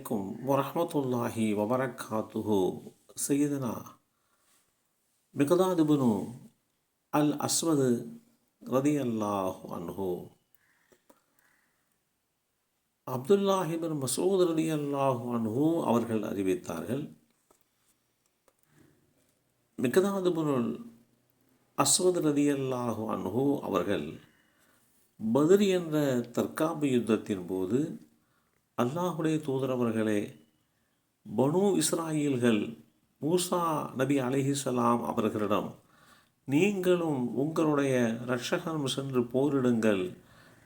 வலைக்கும் வரமத்துல்லாஹி வபரகாத்துஹு செய்தனா மிகதாதிபனு அல் அஸ்வது ரதி அல்லாஹ் அன்ஹு அப்துல்லாஹிபின் மசூத் ரதி அல்லாஹு அன்ஹு அவர்கள் அறிவித்தார்கள் மிகதாதிபனுல் அஸ்வத் ரதி அல்லாஹு அன்ஹு அவர்கள் பதிரி என்ற தற்காப்பு யுத்தத்தின் போது அல்லாஹுடைய தூதரவர்களே பனு இஸ்ராயில்கள் மூசா நபி அலிஹிசலாம் அவர்களிடம் நீங்களும் உங்களுடைய இரட்சகன் சென்று போரிடுங்கள்.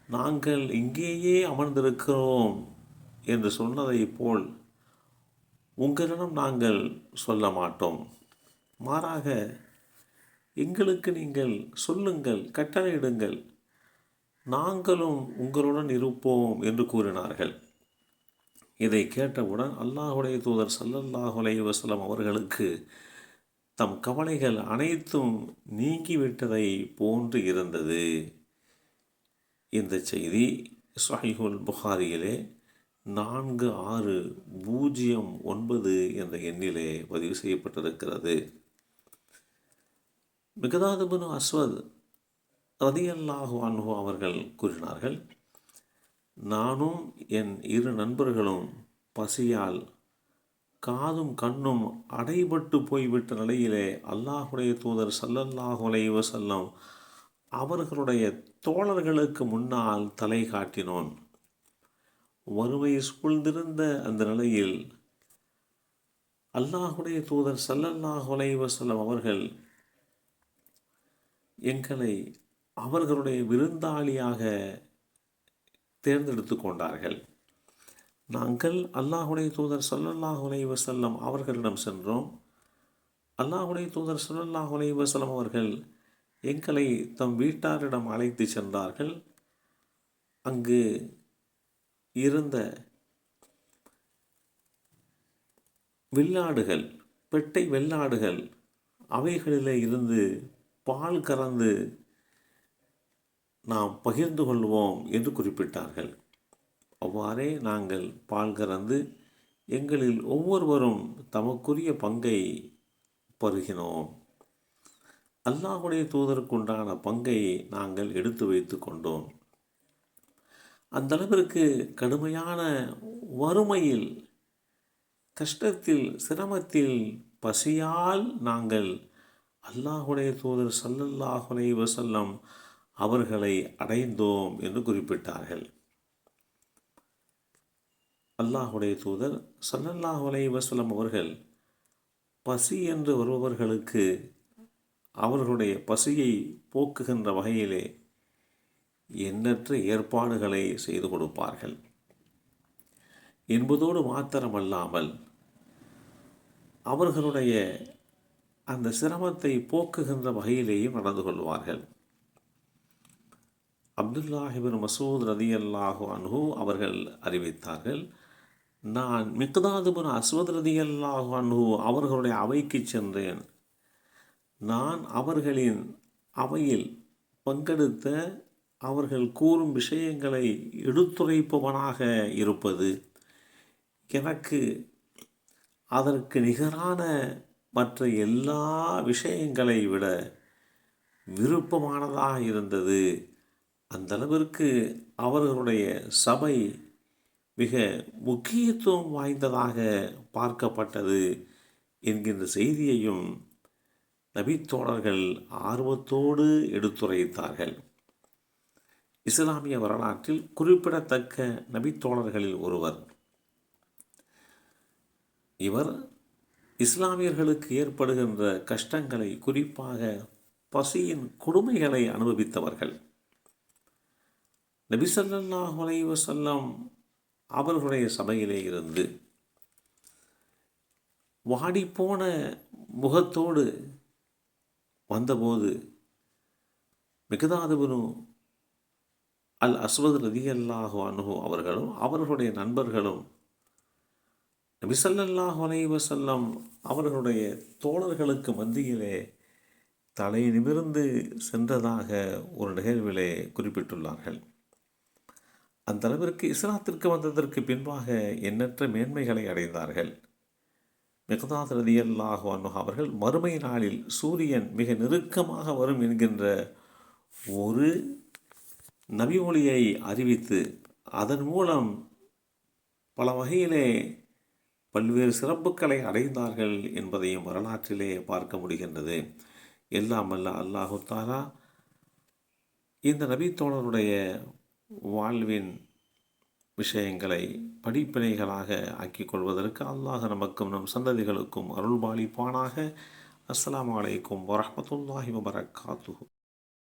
நாங்கள் இங்கேயே அமர்ந்திருக்கிறோம் என்று சொன்னதைப் போல் உங்களிடம் நாங்கள் சொல்ல மாட்டோம். மாறாக எங்களுக்கு நீங்கள் சொல்லுங்கள் கட்டளையிடுங்கள். நாங்களும் உங்களுடன் இருப்போம் என்று கூறினார்கள். இதை கேட்டவுடன் அல்லாஹுடைய தூதர் சல்லல்லாஹு வசலம் அவர்களுக்கு தம் கவலைகள் அனைத்தும் நீங்கிவிட்டதை போன்று இருந்தது. இந்த செய்தி சஹிஹுல் புகாரியிலே நான்கு ஆறு பூஜ்ஜியம் ஒன்பது என்ற எண்ணிலே பதிவு செய்யப்பட்டிருக்கிறது. மிகதாதுபனு அஸ்வத் ரதியல்லாஹு அன்ஹு அவர்கள் கூறினார்கள் நானும் என் இரு நண்பர்களும் பசியால் காதும் கண்ணும் அடைபட்டு போய்விட்ட நிலையிலே அல்லாஹுடைய தூதர் சல்லல்லாஹு அலைஹி அவர்களுடைய தோழர்களுக்கு முன்னால் தலை காட்டினோன். வறுமை சூழ்ந்திருந்த அந்த நிலையில் அல்லாஹுடைய தூதர் சல்லல்லாஹு அலைஹி அவர்கள் எங்களை அவர்களுடைய விருந்தாளியாக தேர்ந்தெடுத்து கொண்டார்கள். நாங்கள் அல்லாஹுடைய தூதர் சொல்லல்லாஹுலை வசல்லம் அவர்களிடம் சென்றோம். அல்லாஹுடைய தூதர் சொல்லல்லாஹ் வசல்லம் அவர்கள் எங்களை தம் வீட்டாரிடம் அழைத்து சென்றார்கள். அங்கு இருந்த வெள்ளாடுகள் பெட்டை வெள்ளாடுகள் அவைகளிலே இருந்து பால் கறந்து நாம் பகிர்ந்து கொள்வோம் என்று குறிப்பிட்டார்கள். அவ்வாறே நாங்கள் பால் கறந்து எங்களில் ஒவ்வொருவரும் தமக்குரிய பங்கை பருகினோம். அல்லாஹுடைய தூதருக்குண்டான பங்கை நாங்கள் எடுத்து வைத்து கொண்டோம். அந்த அளவிற்கு கடுமையான வறுமையில் கஷ்டத்தில் சிரமத்தில் பசியால் நாங்கள் அல்லாஹுடைய தூதர் சல்லல்லாஹுலே வசல்லம் அவர்களை அடைந்தோம் என்று குறிப்பிட்டார்கள். அல்லாஹுடைய தூதர் சல்லல்லாஹ் அலை வசலம் அவர்கள் பசி என்று வருபவர்களுக்கு அவர்களுடைய பசியை போக்குகின்ற வகையிலே எண்ணற்ற ஏற்பாடுகளை செய்து கொடுப்பார்கள். என்பதோடு மாத்திரமல்லாமல் அவர்களுடைய அந்த சிரமத்தை போக்குகின்ற வகையிலேயும் நடந்து கொள்வார்கள். அப்துல்லாஹிபின் மசூத் ரதி அல்லாஹு அன்ஹு அவர்கள் அறிவித்தார்கள் நான் மிக்தாதுபின் அஸ்வத் ரதி அல்லாஹு அன்ஹு அவர்களுடைய அவைக்கு சென்றேன். நான் அவர்களின் அவையில் பங்கெடுத்த அவர்கள் கூறும் விஷயங்களை எடுத்துரைப்பவனாக இருப்பது எனக்கு அதற்கு நிகரான மற்ற எல்லா விஷயங்களை விட விருப்பமானதாக இருந்தது அந்த அளவிற்கு அவர்களுடைய சபை மிக முக்கியத்துவம் வாய்ந்ததாக பார்க்கப்பட்டது என்கின்ற செய்தியையும் நபித்தோழர்கள் ஆர்வத்தோடு எடுத்துரைத்தார்கள். இஸ்லாமிய வரலாற்றில் குறிப்பிடத்தக்க நபித்தோழர்களில் ஒருவர். இவர் இஸ்லாமியர்களுக்கு ஏற்படுகின்ற கஷ்டங்களை குறிப்பாக பசியின் கொடுமைகளை அனுபவித்தவர்கள். நபிசல்லாஹ் வசல்லம் அவர்களுடைய சபையிலே இருந்து வாடிப்போன முகத்தோடு வந்தபோது மிகதாதுபனு அல் அஸ்வத் ரதி அல்லாஹு அனுகு அவர்களும் அவர்களுடைய நண்பர்களும் நபிசல்லாஹ் வசல்லம் அவர்களுடைய தோழர்களுக்கு மத்தியிலே தலை நிமிர்ந்து சென்றதாக ஒரு நிகழ்விலே குறிப்பிட்டுள்ளார்கள். அந்த அளவிற்கு இஸ்லாத்திற்கு வந்ததற்கு பின்பாக எண்ணற்ற மேன்மைகளை அடைந்தார்கள். மிகதாத் ரதியல்லாஹு அன்ஹு அவர்கள் மறுமை நாளில் சூரியன் மிக நெருக்கமாக வரும் என்கின்ற ஒரு நபி மொழியை அறிவித்து அதன் மூலம் பல வகையிலே பல்வேறு சிறப்புகளை அடைந்தார்கள் என்பதையும் வரலாற்றிலே பார்க்க முடிகின்றது. எல்லாம் அல்ல அல்லாஹு தாலா இந்த நபித்தோழருடைய வாழ்வின் விஷயங்களை படிப்பினைகளாக ஆக்கிக் கொள்வதற்கு அல்லாஹ் நமக்கும் நம் சந்ததிகளுக்கும் அருள்பாலிப்பானாக. அஸ்லாம் அலைக்கும் வரமத்துல்லாஹி வபரகாத்துஹு